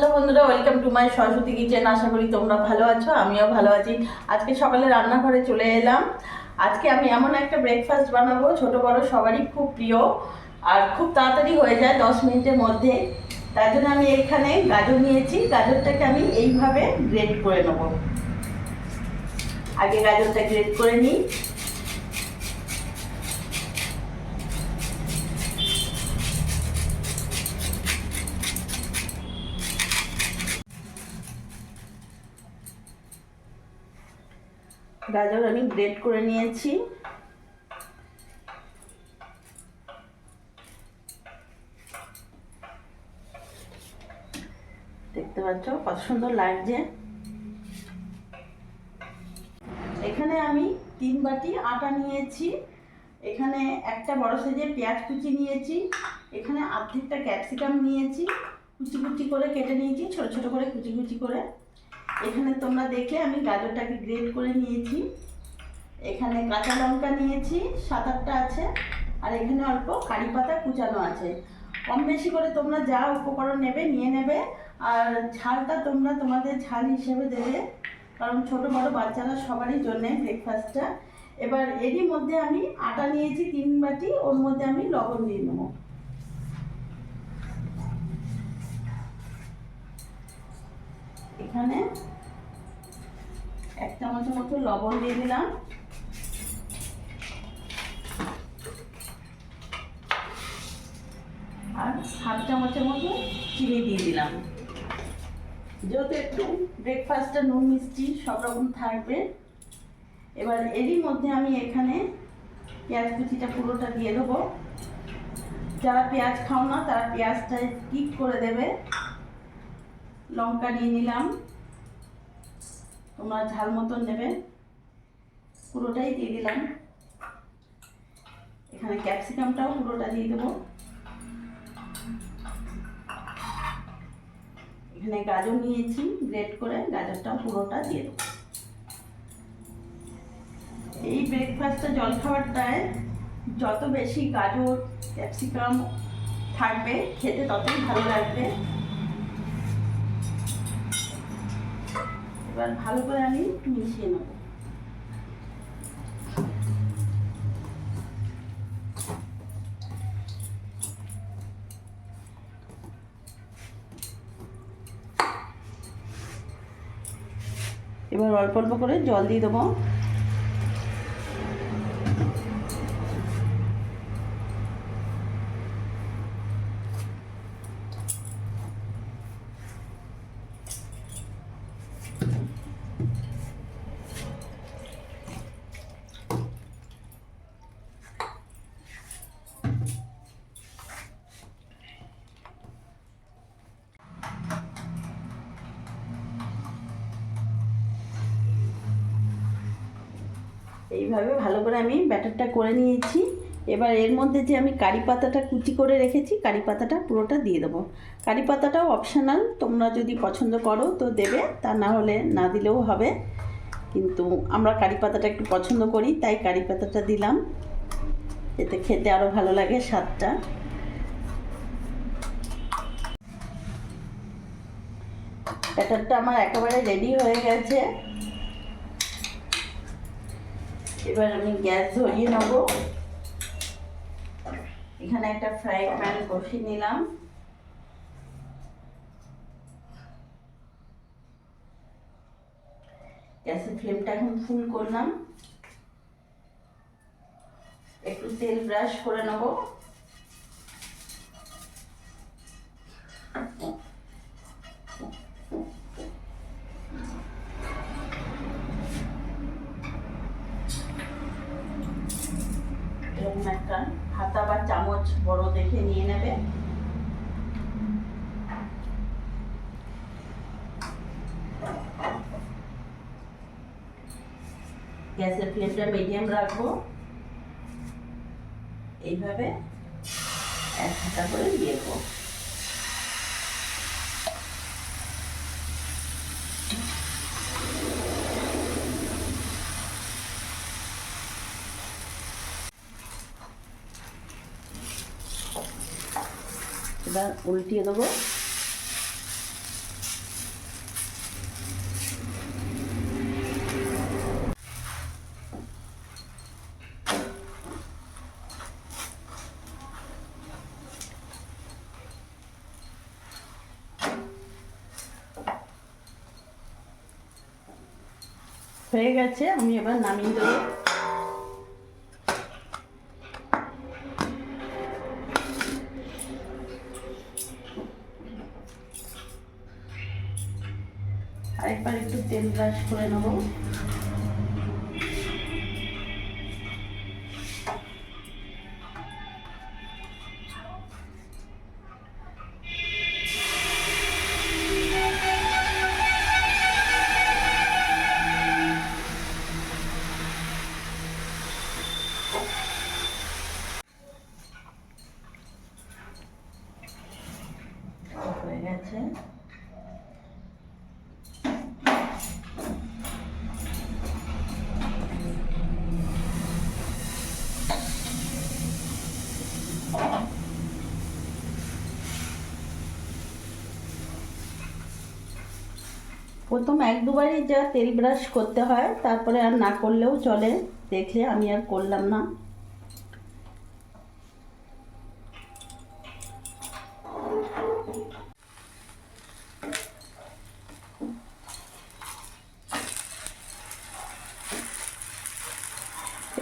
Hello বন্ধুরা welcome to my Saraswati kitchen আশা করি তোমরা ভালো আছো, আমিও ভালো আছি। আজকে সকালে রান্নাঘরে চলে এলাম। আজকে আমি এমন একটা ব্রেকফাস্ট বানাবো, ছোট বড় সবারই খুব প্রিয়। আর খুব তাড়াতাড়ি হয়ে যায় দশ মিনিটের মধ্যে। তার জন্য আমি এখানে গাজর নিয়েছি। গাজরটাকে আমি এইভাবে গ্রেড করে নেব। আগে গাজরটা গ্রেড করে নিই। গাজর আমি গ্রেড করে নিয়েছি। দেখতে পাচ্ছ কত সুন্দর লাগছে। এখানে আমি তিন বাটি আটা নিয়েছি। এখানে একটা বড় সাইজের পেঁয়াজ কুচি নিয়েছি। এখানে অর্ধেকটা ক্যাপসিকাম নিয়েছি। কুচি কুচি করে কেটে নিয়েছি, ছোট ছোট করে কুচি কুচি করে। এখানে তোমরা দেখলে আমি গাজরটাকে গ্রেড করে নিয়েছি। এখানে কাঁচা লঙ্কা নিয়েছি, সাত আটটা আছে, আর এখানে অল্প কারি পাতা কুচানো আছে। কম বেশি করে তোমরা যা উপকরণ নেবে নিয়ে নেবে, আর ঝালটা তোমরা তোমাদের ঝাল হিসেবে দেবে, কারণ ছোট বড় বাচ্চারা সবারই জন্যে ব্রেকফাস্টটা এবার এরই মধ্যে আমি আটা নিয়েছি তিন বাটি, ওর মধ্যে আমি লবণ দিয়ে নেব এখানে এক চামচের মতো লবণ দিয়ে দিলাম। আর হাফ চামচের মতো চিনি দিয়ে দিলাম। যেহেতু একটু ব্রেকফাস্টটা নুন মিষ্টি, সব রকম থাকবে। এবার এরই মধ্যে আমি এখানে পেঁয়াজ কুচিটা পুরোটা দিয়ে দেবো। যারা পেঁয়াজ খাও না, তারা পেঁয়াজটা স্কিপ করে দেবে। লঙ্কা নিয়ে নিলাম তোমরা ঝাল মতন নেবে। পুরোটাই দিয়ে দিলাম। এখানে ক্যাপসিকামটাও পুরোটা দিয়ে দেবো। এখানে গাজর নিয়েছি, গ্রেট করে গাজরটাও পুরোটা দিয়ে দেবো। এই ব্রেকফাস্টটা জলখাবারটায় যত বেশি গাজর, ক্যাপসিকাম থাকবে, খেতে ততই ভালো লাগবে। এবার ভালো করে আমি মিশিয়ে নেব। এবার অল্প অল্প করে জল দিয়ে দেবো। এইভাবে ভালো করে আমি ব্যাটারটা করে নিয়েছি। এবার এর মধ্যে যে আমি কারি পাতাটা কুচি করে রেখেছি, কারি পাতাটা পুরোটা দিয়ে দেবো। কারি পাতাটাও অপশনাল তোমরা যদি পছন্দ করো তো দেবে, তা না হলে না দিলেও হবে। কিন্তু আমরা কারি পাতাটা একটু পছন্দ করি, তাই কারি পাতাটা দিলাম। এতে খেতে আরও ভালো লাগে স্বাদটা। ব্যাটারটা আমার একেবারে রেডি হয়ে গেছে। এবার আমি গ্যাস ধরিয়ে নেব। এখানে একটা ফ্রাই প্যান বসিয়ে নিলাম। গ্যাসের ফ্লেমটা এখন ফুল করলাম। একটু তেল ব্রাশ করে নেব। হাতা বা চামচ বড় দেখে নিয়ে নেবে। গ্যাসের ফ্লেমটা মিডিয়াম রাখব। এইভাবে এক হাতা করে দিয়ে দেবো উল্টিয়ে দেবো। হয়ে গেছে আমি এবার নামিয়ে দেবো। আরেকবার একটু তেল ব্রাশ করে নেব। প্রথম এক দুবারই যা তেল ব্রাশ করতে হয়, তারপরে আর না করলেও চলে। দেখলে আমি আর করলাম না।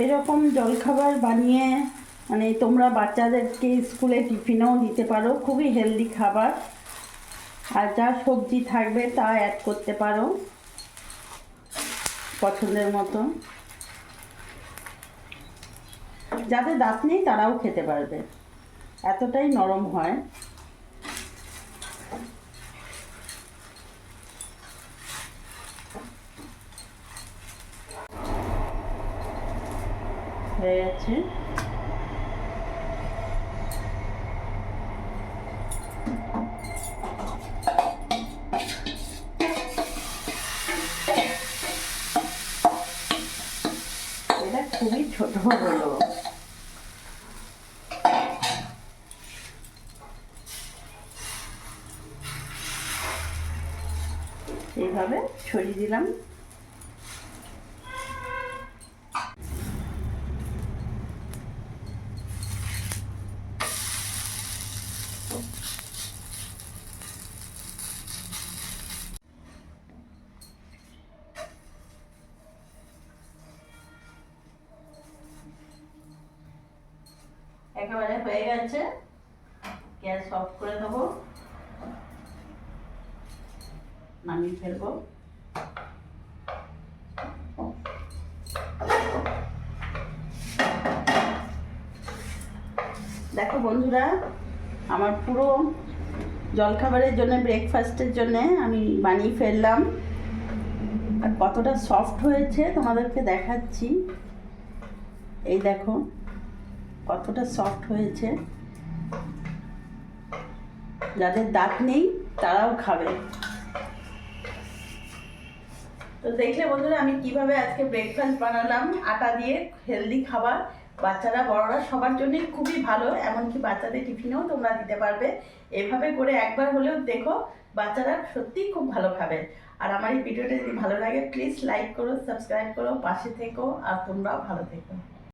এরকম জলখাবার বানিয়ে মানে তোমরা বাচ্চাদেরকে স্কুলে টিফিনেও দিতে পারো। খুবই হেলদি খাবার। আর যা সবজি থাকবে তা অ্যাড করতে পারো। পছন্দের মতো। যাদের দাঁত নেই, তারাও খেতে পারবে। এতটাই নরম হয়। হয়ে গেছে। ছোট হলো। এইভাবে ছড়িয়ে দিলাম। একেবারে হয়ে গেছে। গ্যাস অফ করে দেবো। নামিয়ে ফেলব। দেখো বন্ধুরা, আমার পুরো জলখাবারের জন্য ব্রেকফাস্টের জন্য আমি বানিয়ে ফেললাম। আর কতটা সফট হয়েছে তোমাদেরকে দেখাচ্ছি। এই দেখো। কতটা সফট হয়েছে। যাদের দাঁত নেই, তারাও খাবে। তো দেখলে বন্ধুরা, আমি কীভাবে আজকে ব্রেকফাস্ট বানালাম? আটা দিয়ে হেলদি খাবার। বাচ্চারা, বড়রা সবার জন্যই খুবই ভালো। এমনকি বাচ্চাদের টিফিনেও তোমরা দিতে পারবে। এভাবে করে একবার হলেও দেখো, বাচ্চারা সত্যিই খুব ভালো খাবে। আর আমার এই ভিডিওটা যদি ভালো লাগে প্লিজ লাইক করো সাবস্ক্রাইব করো, পাশে থেকো, আর তোমরাও ভালো থেকো।